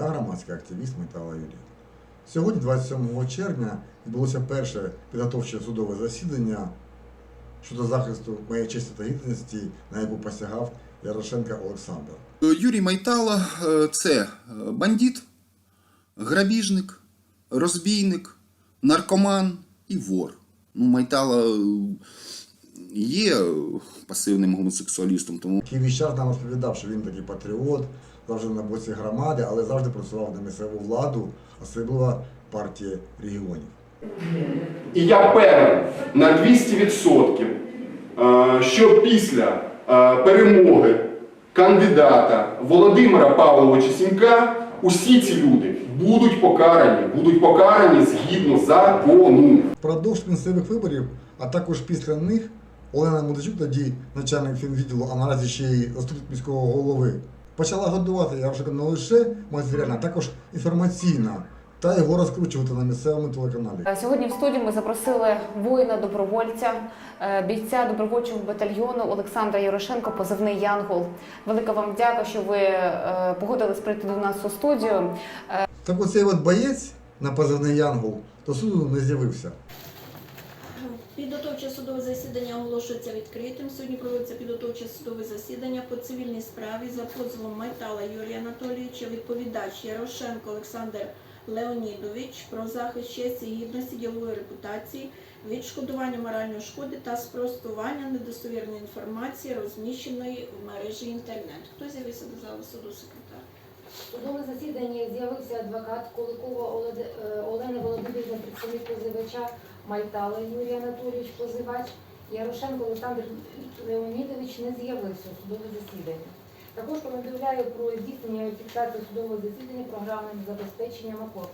я громадський активіст Майтала Юрія. Сьогодні, 27 червня, відбулося перше підготовче судове засідання щодо захисту моєї честі та гідності, на яку посягав Ярошенка Олександр. Юрій Майтала е, це е, бандит, грабіжник, розбійник, наркоман і вор. Ну, Майтала е, є пасивним гомосексуалістом, тому час нам розповідав, що він такий патріот, завжди на боці громади, але завжди працював на місцеву владу, особливо партії регіонів. І я певен на 200%, е, що після е, перемоги кандидата Володимира Павловича Сімка усі ці люди будуть покарані, будуть покарані згідно закону. Впродовж місцевих виборів, а також після них, Олена Мудачук, тоді начальник фінвідділу, а наразі ще й заступник міського голови, почала годувати Ярошенка не лише матеріально, а також інформаційно, та його розкручувати на місцевому телеканалі. Е, Сьогодні в студії ми запросили воїна-добровольця, е, бійця добровольчого батальйону Олександра Ярошенко, позивний Янгол. Велика вам дяка, що ви е, погодились прийти до нас у студію. Так оцей от боєць на позивний Янгол до суду не з'явився. Підготовче судове засідання оголошується відкритим. Сьогодні проводиться підготовче судове засідання по цивільній справі за позовом Майтала Юрія Анатолійовича, відповідач Ярошенко Олександр Леонідович про захист честі і гідності ділової репутації, відшкодування моральної шкоди та спростування недостовірної інформації, розміщеної в мережі інтернет. Хто з'явився до зали суду секретар? В судовому засіданні з'явився адвокат Куликова е, Олена Володимирівна, представник позивача Майтала Юрій Анатолійович, позивач. Ярошенко Олександр Леонідович не з'явився у судове засідання. Також повідомляю про здійснення фіксації судового засідання програмним забезпеченням АКОР.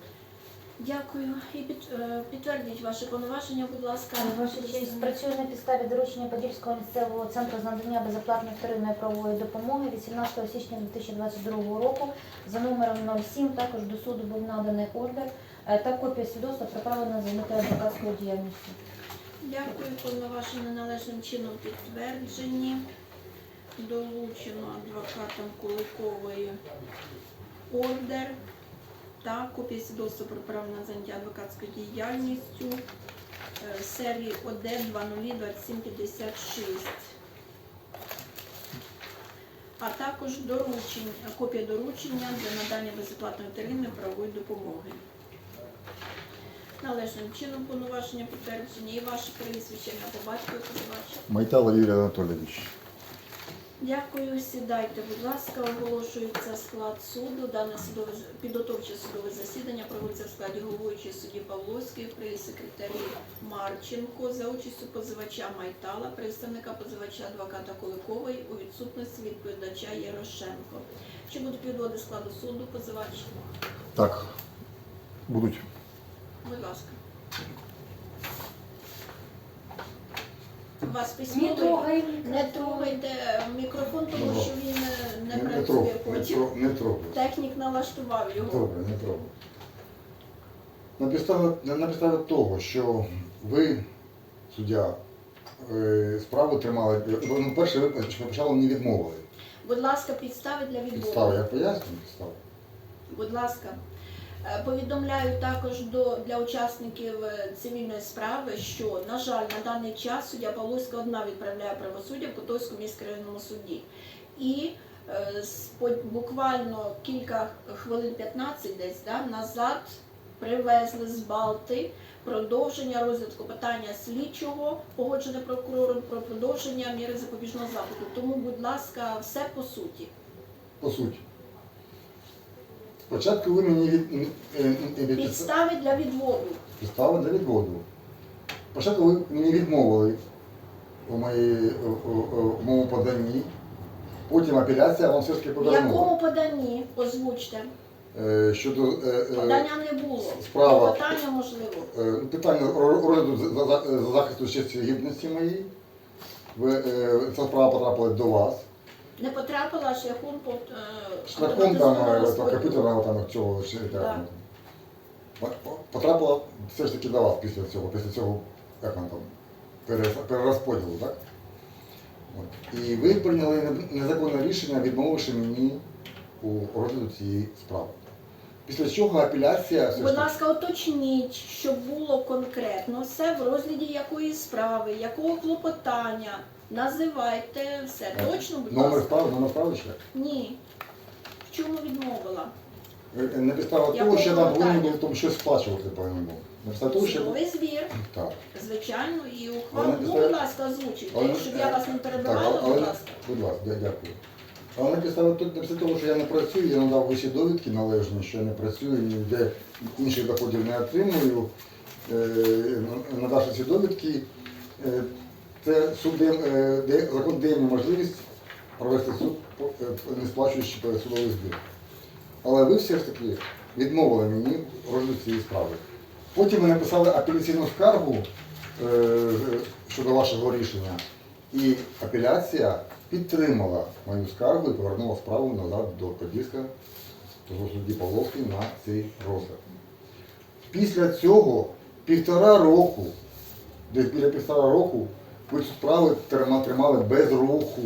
Дякую. І під, е, підтвердіть ваше повноваження, будь ласка. Ваша честь працює на підставі доручення Подільського місцевого центру з надання безоплатної вторинної правової допомоги 18 січня 2022 року за номером 07. Також до суду був наданий ордер е, та копія свідоцтва про право на заняття адвокатською діяльністю. Дякую, повноваження належним чином підтверджені. Долучено адвокатом Куликової ордер та копія свідоцтва про право на заняття адвокатською діяльністю е, серії ОД 202756. А також доручень, копія доручення для надання безоплатної вторинної правової допомоги. Належним чином повноваження підтверджені і ваше прізвище по батькові позивача. Майтала Юрій Анатолійович. Дякую, сідайте, будь ласка, оголошується склад суду. Дане судове підготовче судове засідання проводиться в складі головуючої судді Павловської при секретарі Марченко за участю позивача Майтала, представника позивача адвоката Куликової у відсутності відповідача Ярошенко. Чи будуть підводи складу суду позивач? Так, будуть. Будь ласка. Вас письмовий? Не трогай Не трогайте мікрофон, тому що він не, працює трогай, не, потім. тро- не трогай. Технік налаштував його. Добре, не трогай. На підставі, на підставі того, що ви, суддя, е, справу тримали, ну, перше, ви спочатку не відмовили. Будь ласка, підстави для Підстави, я відводу. поясню підстави. Будь ласка. Е, Повідомляю також до, для учасників е, цивільної справи, що, на жаль, на даний час суддя Павловська одна відправляє правосуддя в Котовському міськрайонному суді. І е, буквально кілька хвилин 15 десь да, назад привезли з Балти продовження розвитку питання слідчого, погоджене прокурором про продовження міри запобіжного заходу. Тому, будь ласка, все по суті. По суті. Спочатку ви мені від, від- Підстави для відводу. підстави для відводу. Спочатку ви мені відмовили у, моїй, у, у, у моєму поданні, потім апеляція вам все ж таки В повернула. якому поданні озвучте? Е, щодо е, е, Подання не було. справа. Питання можливо. Е, Питання ро- розгляду за- за- за захисту честі і гідності моєї. Ви, е, ця справа потрапила до вас. Не потрапила шляхом по е, Шляхом там е, комп'ютерного там цього чи Так. по- Потрапила все ж таки до вас після цього, після цього, як воно там, пере- перерозподілу, так? От. І ви прийняли не- незаконне рішення, відмовивши мені у розгляду цієї справи. Після чого апеляція все ж Будь таки- ласка, уточніть, щоб було конкретно все в розгляді якої справи, якого клопотання. Називайте все точно, будь номер ласка. справи, номер ще? Ні. В чому відмовила? Е, На підставі того, що я там повинен питання? тому щось сплачувати повинен був. На підставі того, що Судовий звір, так. звичайно, і Але ухвалу. Ну, будь ласка, озвучуйте, Але- щоб я вас не Так, перебивала, але, будь ласка. будь ласка, дя- дякую. Але на підставі тут, після того, що я не працюю, я надав усі довідки належні, що я не працюю, ніде інших доходів не отримую. Е, надавши ці довідки, е, це суд дає, е, закон дає можливість провести суд, е, не сплачуючи судовий збір. Але ви все ж таки відмовили мені в розгляді цієї справи. Потім ви написали апеляційну скаргу е, щодо вашого рішення, і апеляція підтримала мою скаргу і повернула справу назад до Подільська, до судді Павловський на цей розгляд. Після цього півтора року, десь біля півтора року, ви цю справу трима- тримали без руху.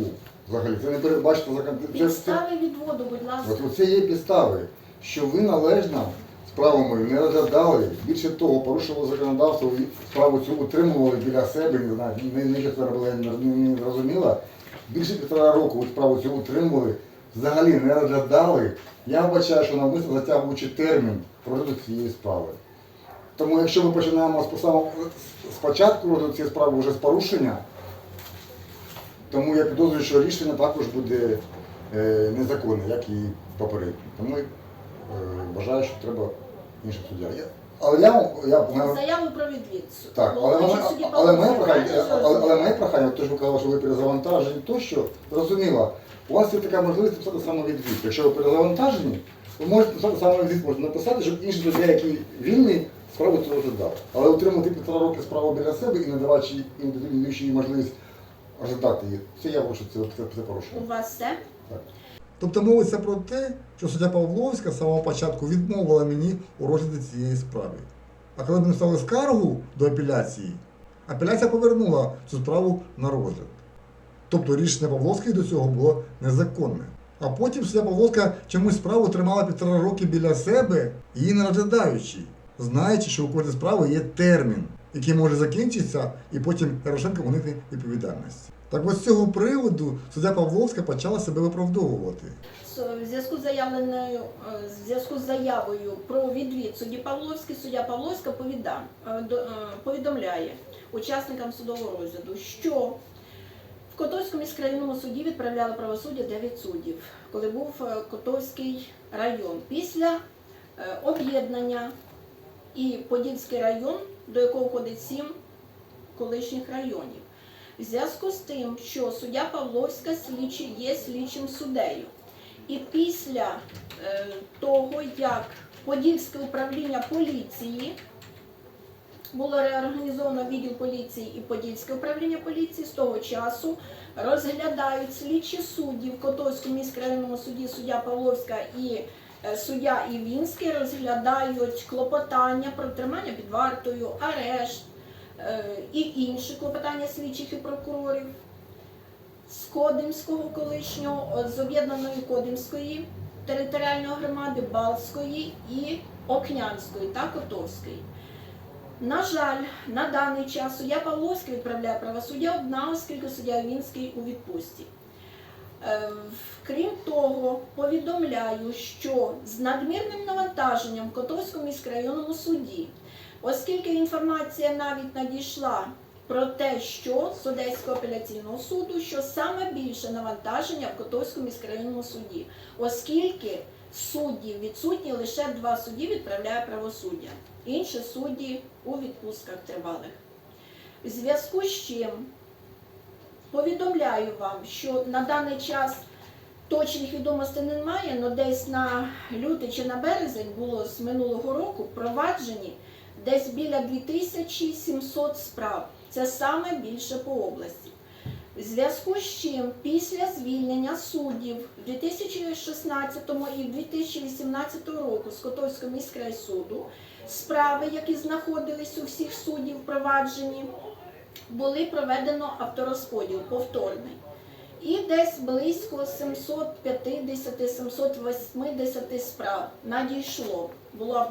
Взагалі, це не передбачено закон. це- це- Підстави відводу, будь ласка. От це є підстави, що ви належно справу мою не розглядали. Більше того, порушували законодавство і справу цю утримували біля себе, не знаю, не, не що це робили, не, не, не зрозуміла. Більше півтора року ви справу цю утримували, взагалі не розглядали. Я вбачаю, що навмисно затягуючи термін розгляду цієї справи. Тому якщо ми починаємо з самого спочатку розгляду цієї справи вже з порушення, тому я підозрюю, що рішення також буде е, незаконне, як і попереднє. Тому е, вважаю, що треба інших суддя. Я- Але я, я, Заяву про відвід. так, але, судді але, моє прохання, правильно але, але моє прохання, те, що ви казали, що ви перезавантажені, тощо, зрозуміло, у вас є така можливість написати самовідвід. Якщо ви перезавантажені, ви можете написати самовідвід, можете написати, щоб інші суддя, які вільні, справу цього розглядали. Але утримати півтора роки справу біля себе і не давати їй- можливість розглядати її, це я вважаю, що це, це, це порушення. У вас все? Так. Тобто мовиться про те, що суддя Павловська з самого початку відмовила мені у розгляді цієї справи. А коли ми написали скаргу до апеляції, апеляція повернула цю справу на розгляд. Тобто рішення Павловської до цього було незаконне. А потім суддя Павловська чомусь справу тримала півтора роки біля себе, її не розглядаючи, знаючи, що у кожній справи є термін, який може закінчитися, і потім Ярошенко гонити відповідальність. Так от з цього приводу суддя Павловська почала себе виправдовувати. В зв'язку з заявленою е, в зв'язку з заявою про відвід судді Павловський, суддя Павловська е, е, повідомляє учасникам судового розгляду, що в Котовському міськрайонному суді відправляли правосуддя 9 суддів, коли був е, Котовський район. Після е, об'єднання і Подільський район, до якого входить 7 колишніх районів. В зв'язку з тим, що суддя Павловська слідчий є слідчим суддею. І після е, того, як Подільське управління поліції було реорганізовано відділ поліції і Подільське управління поліції, з того часу розглядають слідчі судді в Котовському міськрайонному суді суддя Павловська і е, суддя Івінський розглядають клопотання про тримання під вартою, арешт е, і інші клопотання слідчих і прокурорів з Кодимського колишнього, з об'єднаної Кодимської територіальної громади, Балтської і Окнянської та Котовської. На жаль, на даний час суддя Павловський відправляє правосуддя одна, оскільки суддя Вінський у відпустці. Е, Крім того, повідомляю, що з надмірним навантаженням в Котовському міськрайонному суді, оскільки інформація навіть надійшла про те, що з Одеського апеляційного суду, що саме більше навантаження в Котовському міськрайонному суді, оскільки суддів відсутні лише два судді відправляє правосуддя, інші судді у відпустках тривалих. В зв'язку з чим повідомляю вам, що на даний час точних відомостей немає, але десь на лютий чи на березень було з минулого року проваджені десь біля 2700 справ. Це саме більше по області. В зв'язку з чим після звільнення суддів в 2016 і 2018 року з Котовського міськрайсуду справи, які знаходились у всіх суддів впроваджені, були проведено авторозподіл повторний. І десь близько 750-780 справ надійшло. Було е,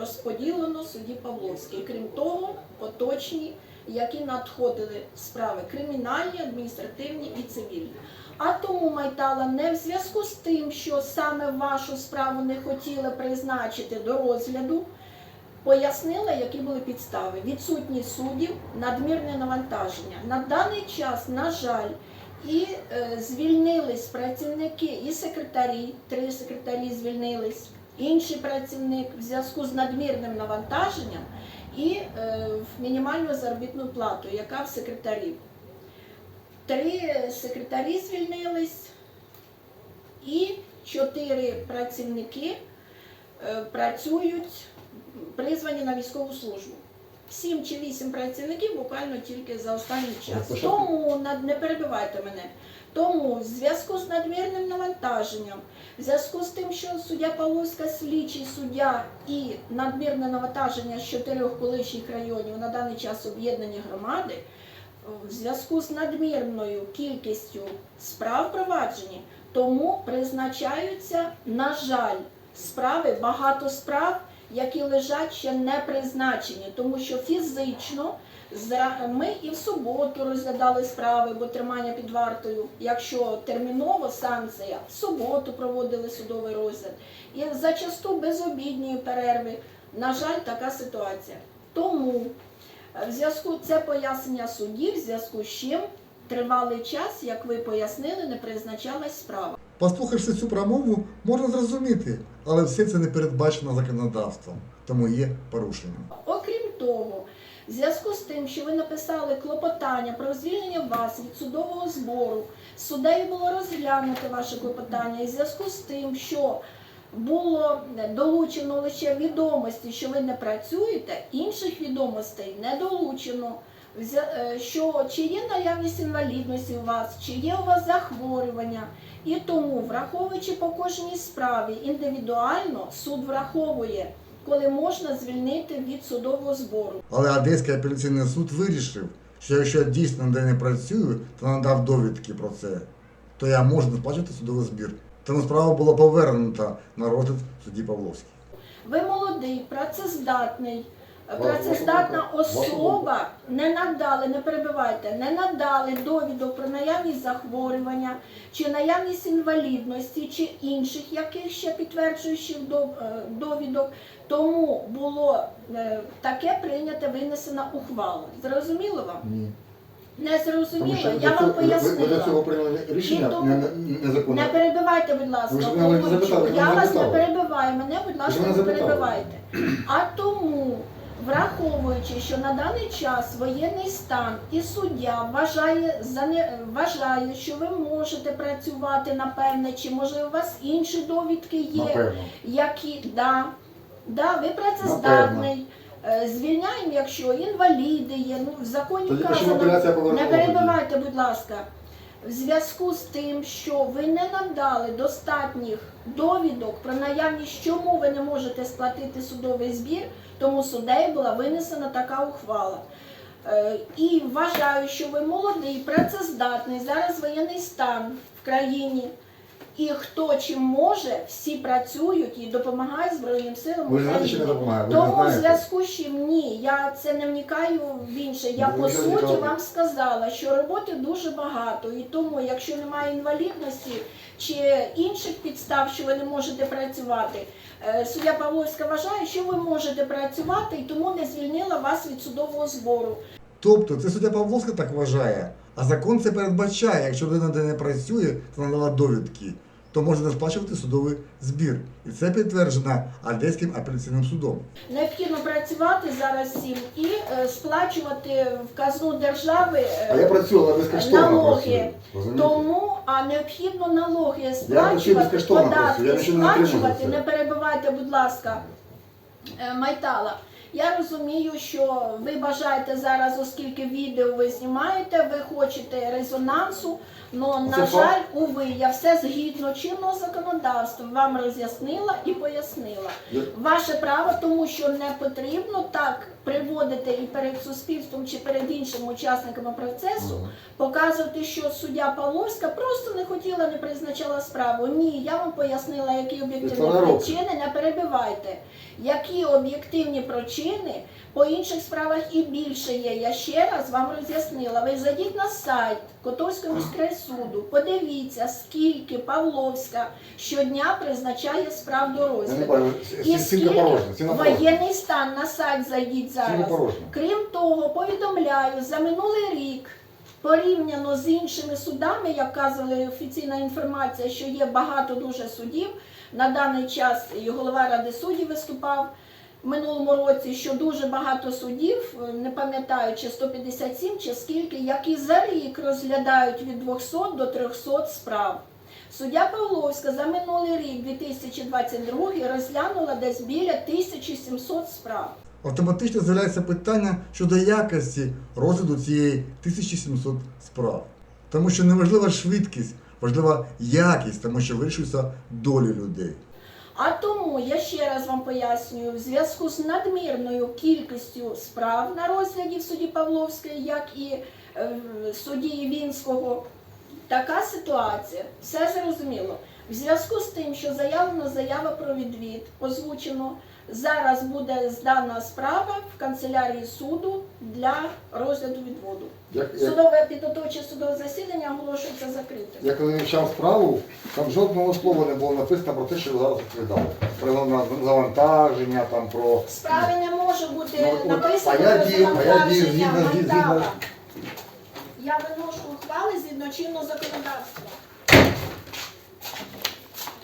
розподілено судді Павловський. Крім того, поточні, які надходили справи кримінальні, адміністративні і цивільні. А тому Майтала не в зв'язку з тим, що саме вашу справу не хотіли призначити до розгляду, пояснила, які були підстави. Відсутність суддів, надмірне навантаження. На даний час, на жаль, і е, звільнились працівники і секретарі, три секретарі звільнились, інший працівник в зв'язку з надмірним навантаженням і е, в мінімальну заробітну плату, яка в секретарів. Три секретарі звільнились і чотири працівники працюють призвані на військову службу. Сім чи вісім працівників буквально тільки за останній час. Тому не перебивайте мене. Тому в зв'язку з надмірним навантаженням, в зв'язку з тим, що суддя Павловська слідчий суддя і надмірне навантаження з чотирьох колишніх районів на даний час об'єднані громади, в зв'язку з надмірною кількістю справ проваджені, тому призначаються, на жаль, справи, багато справ, які лежать ще не призначені, тому що фізично ми і в суботу розглядали справи, бо тримання під вартою, якщо терміново санкція, в суботу проводили судовий розгляд. І зачасту без обідньої перерви. На жаль, така ситуація. Тому е, в зв'язку це пояснення судів, в зв'язку з чим тривалий час, як ви пояснили, не призначалась справа. Послухавши цю промову, можна зрозуміти, але все це не передбачено законодавством, тому є порушенням. Окрім того, в зв'язку з тим, що ви написали клопотання про звільнення вас від судового збору, суддею було розглянуто ваше клопотання, і в зв'язку з тим, що було долучено лише відомості, що ви не працюєте, інших відомостей не долучено. Е, Що чи є наявність інвалідності у вас, чи є у вас захворювання, і тому, враховуючи по кожній справі індивідуально, суд враховує коли можна звільнити від судового збору. Але Одеський апеляційний суд вирішив, що якщо я дійсно не працюю, то надав довідки про це, то я можу сплачувати судовий збір. Тому справа була повернута на розгляд судді Павловський. Ви молодий, працездатний, працездатна особа не надали, не перебивайте, не надали довідок про наявність захворювання, чи наявність інвалідності, чи інших яких ще підтверджуючих е, довідок. Тому було е, таке прийнята винесена ухвала. Зрозуміло вам? Ні. Не зрозуміло, що я вам цього- ви, пояснила. цього прийняли рішення тому- не, не, незаконне. Не перебивайте, будь ласка, Ви ж мене не запитали, Я вас не перебиваю, мене, будь ласка, мене не перебивайте. А тому, враховуючи, що на даний час воєнний стан і суддя вважає, вважає, що ви можете працювати напевне, чи може у вас інші довідки є, Напевно. які да, да, ви працездатний. Е, Звільняємо, якщо інваліди є, ну в законі Тоді почнемо Не перебивайте, будь ласка. В зв'язку з тим, що ви не надали достатніх довідок про наявність, чому ви не можете сплатити судовий збір, тому суддею була винесена така ухвала. Е, І вважаю, що ви молодий, працездатний, зараз воєнний стан в країні. І хто чим може, всі працюють і допомагають Збройним силам Ви знаєте, що не України. допомагає? Ви не Тому в знаєте. зв'язку з чим ні, я це не вникаю в інше. Я Ну, по суті вам сказала, що роботи дуже багато, і тому, якщо немає інвалідності чи інших підстав, що ви не можете працювати, е, суддя Павловська вважає, що ви можете працювати, і тому не звільнила вас від судового збору. Тобто це суддя Павловська так вважає, а закон це передбачає, якщо людина де не працює, то надала довідки, то можна сплачувати судовий збір. І це підтверджено Одеським апеляційним судом. Необхідно працювати зараз всім і е, сплачувати в казну держави. е, А я працювала безкоштовно. налоги. працюю. Тому а необхідно налоги сплачувати, податки сплачувати. Не перебивайте, будь ласка, е, Майтала. Я розумію, що ви бажаєте зараз, оскільки відео ви знімаєте, ви хочете резонансу. Але, на Це жаль, уви, я все згідно чинного законодавства вам роз'яснила і пояснила. Я- Ваше право, тому що не потрібно так приводити і перед суспільством чи перед іншими учасниками процесу, показувати, що суддя Павловська просто не хотіла, не призначала справу. Ні, я вам пояснила, які об'єктивні Півтора року. причини, не перебивайте. Які об'єктивні причини по інших справах і більше є. Я ще раз вам роз'яснила. Ви зайдіть на сайт Котовського міського подивіться, скільки Павловська щодня призначає справ до розгляду. І скільки воєнний стан на сайт зайдіть зараз. Крім того, повідомляю, за минулий рік порівняно з іншими судами, як вказувала офіційна інформація, що є багато дуже судів. На даний час і голова ради суддів виступав минулому році, що дуже багато судів, е, не пам'ятаю, чи 157, чи скільки, які за рік розглядають від 200 до 300 справ. Суддя Павловська за минулий рік, 2022, розглянула десь біля 1700 справ. Автоматично з'являється питання щодо якості розгляду цієї 1700 справ. Тому що не важлива швидкість, важлива якість, тому що вирішуються долі людей. А тому я ще раз вам пояснюю, в зв'язку з надмірною кількістю справ на розгляді в суді Павловської, як і е, в суді Вінського, така ситуація. Все зрозуміло. В зв'язку з тим, що заявлена заява про відвід, озвучено, зараз буде здана справа в канцелярії суду для розгляду відводу. Як, як, Судове підготовче судове засідання оголошується закритим. я коли вивчав справу, там жодного слова не було написано про те, що ви зараз розповідали. Про на- завантаження, там про. В справі не може бути Ну, от, написано а я про дію- а я дію завантаження згідно- згідно- мандата. Я виношу ухвали згідно чинного законодавства.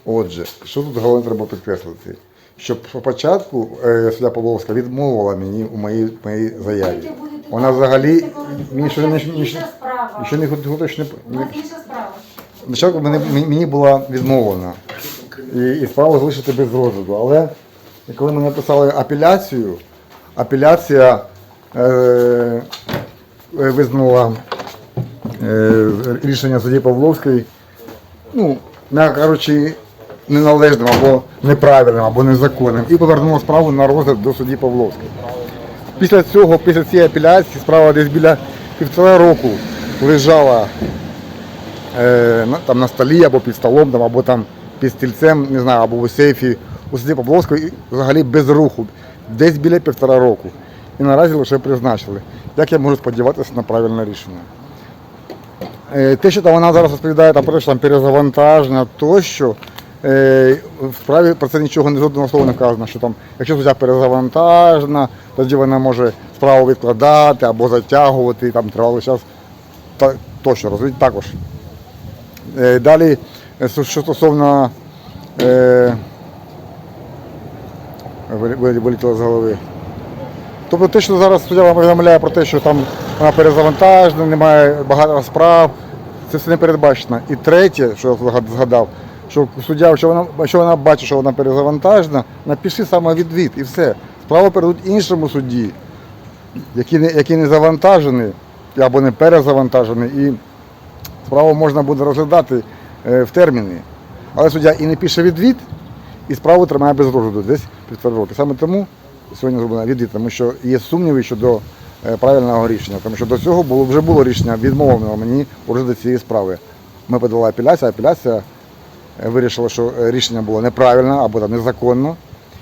Отже, що тут головне треба підкреслити? Що спочатку е, Павловська відмовила мені у моїй, моїй заяві. Вона взагалі мені ще не ще не хотіла не. Спочатку мені мені була відмовлена і, і справу залишити без розгляду. Але коли ми написали апеляцію, апеляція е, е, визнала е, рішення судді Павловської, ну, м'яко кажучи, неналежним або неправильним, або незаконним, і повернула справу на розгляд до судді Павловської. Після цього, після цієї апеляції, справа десь біля півтора року лежала е, там на столі або під столом, там, або там під стільцем, не знаю, або у сейфі у суді Павловської, і взагалі без руху, десь біля півтора року. І наразі лише призначили. Як я можу сподіватися на правильне рішення? Е, те, що там вона зараз розповідає там, там перезавантаження тощо, в справі про це нічого не жодного слова не вказано, що там, якщо суддя перезавантажена, тоді вона може справу відкладати або затягувати там тривалий час та, тощо, розумієте, також. Е, далі, е, що стосовно е, вилі- вилі- з голови. Тобто те, що зараз суддя вам повідомляє про те, що там вона перезавантажена, немає багато справ, це все не передбачено. І третє, що я згадав, що суддя, якщо вона, якщо вона бачить, що вона перезавантажена, напиши саме відвід і все. Справу передуть іншому судді, який не, який не завантажений або не перезавантажений, і справу можна буде розглядати е, в терміни. Але суддя і не пише відвід, і справу тримає без розгляду десь півтора роки. Саме тому сьогодні зроблено відвід, тому що є сумніви щодо е, правильного рішення. Тому що до цього було вже було рішення відмовлено мені у розгляді цієї справи. Ми подали апеляцію, апеляція вирішила, що е, рішення було неправильне або там, незаконно,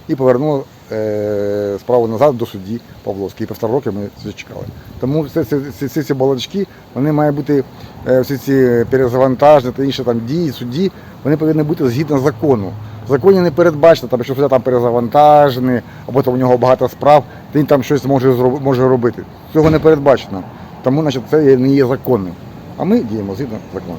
і повернула е, справу назад до судді Павловської. І півтора роки ми це чекали. Тому всі ці, ці, балачки, вони мають бути, е, всі ці перезавантаження та інші там дії судді, вони повинні бути згідно закону. В законі не передбачено, там, що суддя там перезавантажений, або там у нього багато справ, він там щось може, може робити. Цього не передбачено. Тому значить, це не є законним. А ми діємо згідно закону.